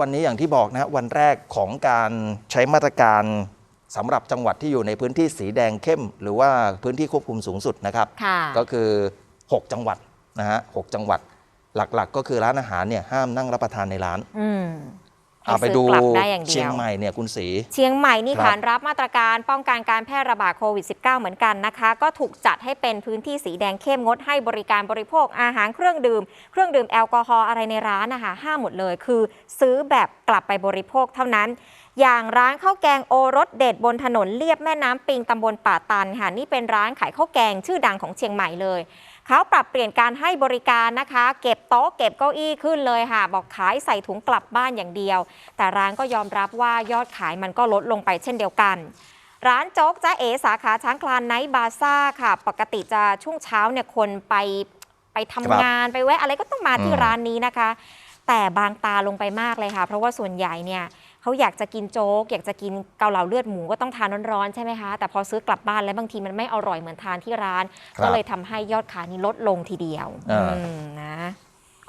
วันนี้อย่างที่บอกนะฮะวันแรกของการใช้มาตรการสำหรับจังหวัดที่อยู่ในพื้นที่สีแดงเข้ม หรือว่าพื้นที่ควบคุมสูงสุดนะครับค่ะก็คือ 6 จังหวัดนะฮะหกจังหวัดหลักๆ ก็คือร้านอาหารเนี่ยห้ามนั่งรับประทานในร้าน อืมเอาไปให้ดูซื้อกลับได้อย่างเดียวเชียงใหม่เนี่ยคุณสีเชียงใหม่นี่ครับขานรับมาตรการป้องกันการแพร่ระบาดโควิด -19 เหมือนกันนะคะ ก็ถูกจัดให้เป็นพื้นที่สีแดงเข้มงดให้บริการบริโภคอาหารเครื่องดื่ม เครื่องดื่มแอลกอฮอล์อะไรในร้านนะคะห้ามหมดเลย คือซื้อแบบกลับไปบริโภคเท่านั้น อย่างร้านข้าวแกงโอรสเด็ดบนถนนเลียบแม่น้ำปิงตำบลป่าตันค่ะนี่เป็นร้านขายข้าวแกงชื่อดังของเชียงใหม่เลยเขาปรับเปลี่ยนการให้บริการนะคะ เก็บโต๊ะเก็บเก้าอี้ขึ้นเลยค่ะ บอกขายใส่ถุงกลับบ้านอย่างเดียว แต่ร้านก็ยอมรับว่ายอดขายมันก็ลดลงไปเช่นเดียวกัน ร้านโจ๊กจ้าเอสาขาช้างคลานไนท์บาซ่าค่ะ ปกติจะช่วงเช้าเนี่ยคนไปไปทำครับงานไปแวะอะไรก็ต้องมาที่อืมร้านนี้นะคะ แต่บางตาลงไปมากเลยค่ะ เพราะว่าส่วนใหญ่เนี่ยเขาอยากจะกินโจ๊ก อยากจะกินเกาเหลาเลือดหมูก็ต้องทานร้อนๆใช่ไหมคะ แต่พอซื้อกลับบ้านแล้วบางทีมันไม่อร่อยเหมือนทานที่ร้านครับก็เลยทำให้ยอดขายนี้ลดลงทีเดียวอ่าอืมนะ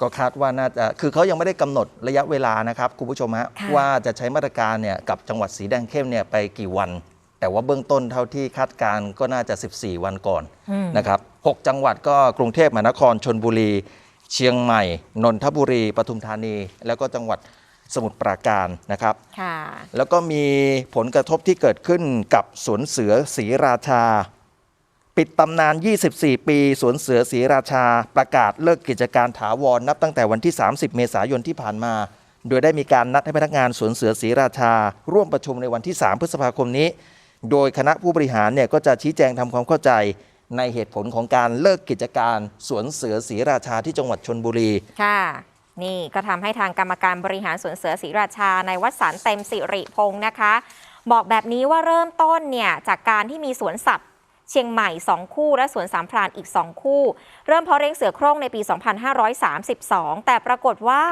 ก็คาดว่าน่าจะคือเขายังไม่ได้กำหนดระยะเวลานะครับคุณผู้ชมฮะค่ะว่าจะใช้มาตรการเนี่ยกับจังหวัดสีแดงเข้มเนี่ยไปกี่วัน แต่ว่าเบื้องต้นเท่าที่คาดการณ์ก็น่าจะ 14 วันก่อนอืมนะครับ6จังหวัดก็กรุงเทพมหานครชนบุรี เชียงใหม่ นนทบุรี ปทุมธานี แล้วก็จังหวัดสมุทรปราการนะครับ ค่ะ แล้วก็มีผลกระทบที่เกิดขึ้นกับสวนเสือศรีราชา ปิดตำนาน 24 ปีสวนเสือศรีราชา ประกาศเลิกกิจการถาวรนับตั้งแต่วันที่ 30 เมษายนที่ผ่านมา โดยได้มีการนัดให้พนักงานสวนเสือศรีราชา ร่วมประชุมในวันที่ 3 พฤษภาคมนี้ โดยคณะผู้บริหารเนี่ยก็จะชี้แจงทำความเข้าใจ ในเหตุผลของการเลิกกิจการสวนเสือศรีราชาที่จังหวัดชนบุรี ค่ะ นี่ก็ทำให้ทางกรรมการบริหารสวนเสือศรีราชาในวัดสันเต็มสิริพงศ์นะคะ บอกแบบนี้ว่าเริ่มต้นเนี่ยจากการที่มีสวนสัตว์เชียงใหม่ 2 คู่ และสวนสามพรานอีก 2 คู่ เริ่มเพาะเลี้ยงเสือโคร่งในปี 2532 แต่ปรากฏว่า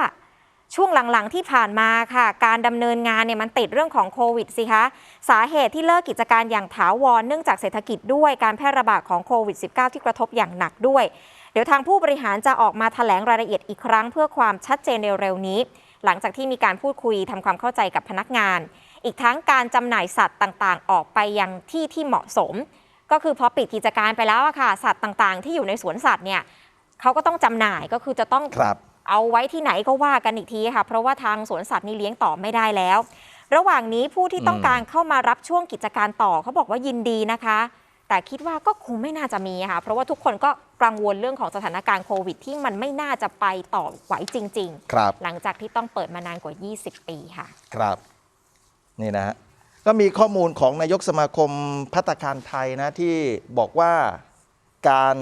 ช่วงหลังๆที่ผ่านมาค่ะ การดำเนินงานเนี่ยมันติดเรื่องของโควิดสิคะ สาเหตุที่เลิกกิจการอย่างถาวรเนื่องจากเศรษฐกิจด้วยการแพร่ระบาดของโควิด -19 ที่กระทบอย่างหนักด้วย เดี๋ยวทางผู้บริหารจะออกมาแถลงรายละเอียดอีกครั้ง เพื่อความชัดเจนเร็วๆนี้ หลังจากที่มีการพูดคุยทำความเข้าใจกับพนักงาน อีกทั้งการจำหน่ายสัตว์ต่างๆ ออกไปยังที่ที่เหมาะสม ก็คือพอปิดกิจการไปแล้วอะค่ะสัตว์ต่างๆ ที่อยู่ในสวนสัตว์เนี่ยเขาก็ต้องจำหน่ายก็คือจะต้องครับ เอาไว้ที่ไหนก็ว่ากันอีกทีค่ะ เพราะว่าทางสวนสัตว์นี่เลี้ยงต่อไม่ได้แล้ว ระหว่างนี้ผู้ที่ต้องการเข้ามารับช่วงกิจการต่อเขาบอกว่ายินดีนะคะ แต่คิดว่าก็คงไม่น่าจะมีค่ะ เพราะว่าทุกคนก็กังวลเรื่องของสถานการณ์โควิด ที่มันไม่น่าจะไปต่อไหวจริงครับๆหลังจากที่ต้องเปิดมานานกว่า 20 ปีค่ะ ครับ นี่นะฮะก็มีข้อมูลของนายกสมาคมพัตตาคารไทยนะที่บอกว่าการ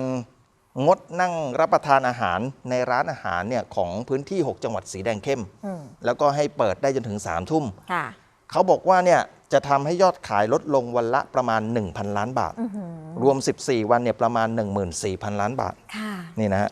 งดนั่งรับประทานอาหารในร้านอาหารเนี่ยของพื้นที่ 6 จังหวัดสีแดงเข้ม อืมแล้วก็ให้เปิดได้จนถึง3ามทุ่ม ค่ะ เขาบอกว่าเนี่ยจะทำให้ยอดขายลดลงวันละประมาณ 1,000 ล้านบาท อื้อหือรวม 14 วันเนี่ยประมาณ 14,000 ล้านบาทค่ะ นี่นะฮะ